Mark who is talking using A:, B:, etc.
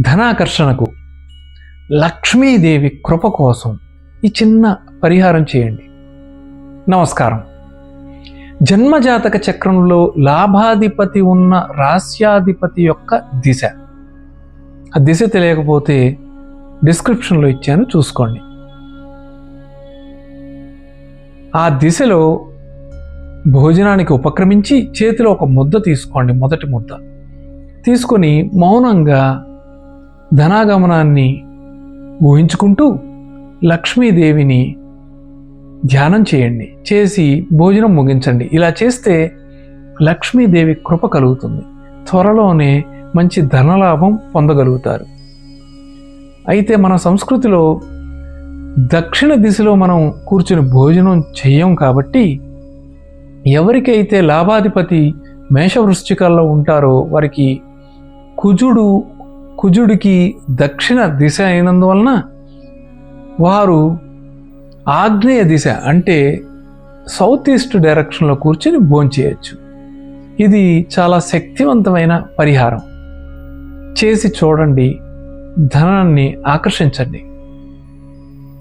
A: ధనాకర్షణకు లక్ష్మీదేవి కృప కోసం ఈ చిన్న పరిహారం చేయండి. నమస్కారం. జన్మజాతక చక్రంలో లాభాధిపతి ఉన్న రాస్యాధిపతి యొక్క దిశ. ఆ దిశ తెలియకపోతే డిస్క్రిప్షన్లో ఇచ్చాను చూసుకోండి. ఆ దిశలో భోజనానికి ఉపక్రమించి చేతిలో ఒక ముద్ద తీసుకోండి మొదటి ముద్ద. తీసుకొని మౌనంగా ధనాగమనాన్ని ఊహించుకుంటూ లక్ష్మీదేవిని ధ్యానం చేయండి. చేసి భోజనం ముగించండి. ఇలా చేస్తే లక్ష్మీదేవి కృప కలుగుతుంది. త్వరలోనే మంచి ధనలాభం పొందగలుగుతారు. అయితే మన సంస్కృతిలో దక్షిణ దిశలో మనం కూర్చుని భోజనం చెయ్యం కాబట్టి ఎవరికైతే లాభాధిపతి మేషవృశ్చికాల్లో ఉంటారో వారికి కుజుడు కుజుడికి దక్షిణ దిశ అయినందువలన వారు ఆగ్నేయ దిశ అంటే సౌత్ ఈస్ట్ డైరెక్షన్లో కూర్చొని భోంచేయచ్చు ఇది చాలా శక్తివంతమైన పరిహారం. చేసి చూడండి ధనాన్ని ఆకర్షించండి.